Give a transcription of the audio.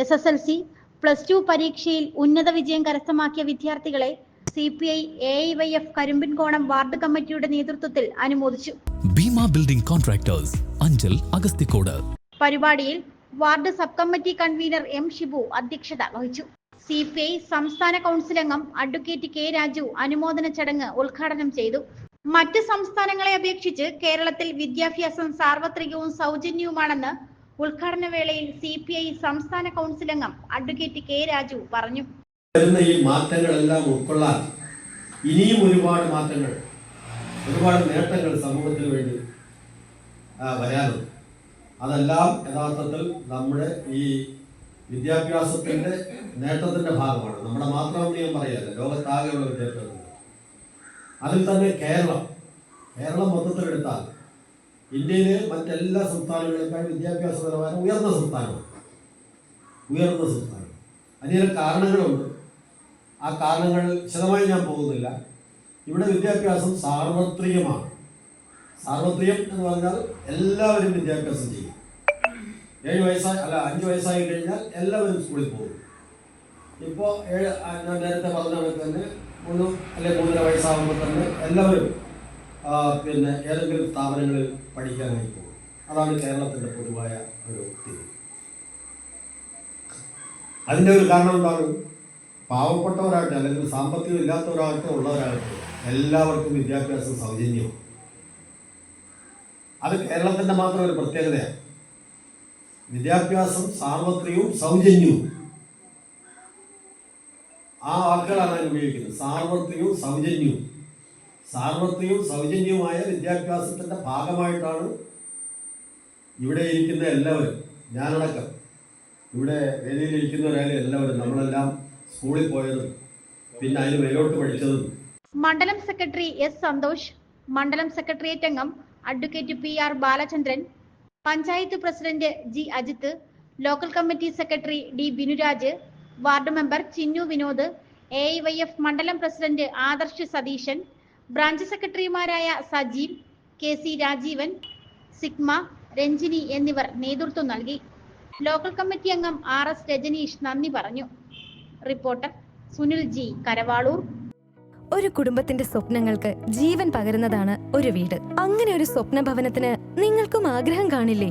S S L C plus two പരീക്ഷയിൽ ഉന്നത വിജയം കരസ്ഥമാക്കിയ വിദ്യാർത്ഥികളെ C P I A Y F Karimpinkonam ward കമ്മിറ്റിയുടെ നേതൃത്വത്തിൽ അനുമോദിച്ചു. Bheema building contractors Anchal Agasthikode. പരിപാടിയിൽ ward sub committee convener M Shibu അധ്യക്ഷത വഹിച്ചു. സി പി ഐ സംസ്ഥാന കൗൺസിൽ അംഗം അഡ്വക്കേറ്റ് കെ രാജു അനുമോദന ചടങ്ങ് ഉദ്ഘാടനം ചെയ്തു. മറ്റ് സംസ്ഥാനങ്ങളെ അപേക്ഷിച്ച് കേരളത്തിൽ വിദ്യാഭ്യാസം സാർവത്രികവും സൗജന്യവുമാണെന്ന് ഉദ്ഘാടന വേളയിൽ സി പി ഐ സംസ്ഥാന കൗൺസിൽ അംഗം അഡ്വക്കേറ്റ് കെ രാജു പറഞ്ഞു. വരുന്ന ഈ മാറ്റങ്ങളെല്ലാം ഉൾക്കൊള്ളാൻ ഇനിയും ഒരുപാട് മാറ്റങ്ങൾ ഒരുപാട് നേട്ടങ്ങൾ സമൂഹത്തിന് വേണ്ടി വരാനുണ്ട്. അതെല്ലാം യഥാർത്ഥത്തിൽ നമ്മുടെ ഈ വിദ്യാഭ്യാസത്തിന്റെ നേട്ടത്തിന്റെ ഭാഗമാണ്. നമ്മുടെ മാത്രമെന്ന് ഞാൻ പറയല്ല ലോകത്താകെയുള്ള വിദ്യാഭ്യാസം അതിൽ തന്നെ കേരളം കേരളം മൊത്തത്തിലെടുത്താൽ ഇന്ത്യയിലെ മറ്റെല്ലാ സംസ്ഥാനങ്ങളെക്കാൾ വിദ്യാഭ്യാസ നിലവാരം ഉയർന്ന സംസ്ഥാനമാണ്. ഉയർന്ന സംസ്ഥാനം. അതിന് കാരണങ്ങളുണ്ട്. ആ കാരണങ്ങൾ വിശദമായി ഞാൻ പോകുന്നില്ല. ഇവിടെ വിദ്യാഭ്യാസം സാർവത്രികമാണ്. സാർവത്രികം എന്ന് പറഞ്ഞാൽ എല്ലാവരും വിദ്യാഭ്യാസം ചെയ്യും. ഏഴ് വയസ്സായി അല്ല അഞ്ച് വയസ്സായി കഴിഞ്ഞാൽ എല്ലാവരും സ്കൂളിൽ പോകും. ഇപ്പോൾ ഏഴ് ഞാൻ നേരത്തെ പറഞ്ഞ കണക്ക് തന്നെ മൂന്ന് അല്ലെ മൂന്നര വയസ്സാകുമ്പോൾ തന്നെ എല്ലാവരും പിന്നെ ഏതെങ്കിലും സ്ഥാപനങ്ങളിൽ പഠിക്കാനായി പോകും. അതാണ് കേരളത്തിന്റെ പൊതുവായ ഒരു തീരുമാനം അതിന്റെ ഒരു കാരണം എന്താണ്? പാവപ്പെട്ടവരാകട്ടെ അല്ലെങ്കിൽ സാമ്പത്തികം ഇല്ലാത്തവരാകട്ടെ ഉള്ളവരാകട്ടെ എല്ലാവർക്കും വിദ്യാഭ്യാസം സൗജന്യവും. അത് കേരളത്തിന്റെ മാത്രം ഒരു പ്രത്യേകതയാണ്. വിദ്യാഭ്യാസം സാർവത്രികവും സൗജന്യവും. ആ വാക്കുകളാണ് ഞാൻ ഉപയോഗിക്കുന്നത്. സാർവത്രികവും സൗജന്യവും. സാർവത്രികവും സൗജന്യവുമായ വിദ്യാഭ്യാസത്തിന്റെ ഭാഗമായിട്ടാണ് ഇവിടെ ഇരിക്കുന്ന എല്ലാവരും ഞാനടക്കം. ഇവിടെ വേദിയിൽ ഇരിക്കുന്നവരായാലും എല്ലാവരും നമ്മളെല്ലാം സ്കൂളിൽ പോയതും പിന്നെ അതിന് മേലോട്ട് പഠിച്ചതും. മണ്ഡലം സെക്രട്ടറി എസ് സന്തോഷ് മണ്ഡലം സെക്രട്ടേറിയറ്റ് അംഗം advocate P R Balachandran panchayat president G Ajith local committee secretary D Binuraj ward member Chinnu Vinod A Y F മണ്ഡലം പ്രസിഡന്റ് ആദർശ് സതീശൻ ബ്രാഞ്ച് സെക്രട്ടറിമാരായ Sajeev K C Rajeevan sigma Ranjini എന്നിവർ നേതൃത്വം നൽകി. ലോക്കൽ കമ്മിറ്റി അംഗം ആർ എസ് രജനീഷ് നന്ദി പറഞ്ഞു. Reporter Sunil G Karavaloor. ഒരു കുടുംബത്തിന്റെ സ്വപ്നങ്ങൾക്ക് ജീവൻ പകരുന്നതാണ് ഒരു വീട്. അങ്ങനെ ഒരു സ്വപ്ന ഭവനത്തിന് നിങ്ങൾക്കും ആഗ്രഹം കാണില്ലേ?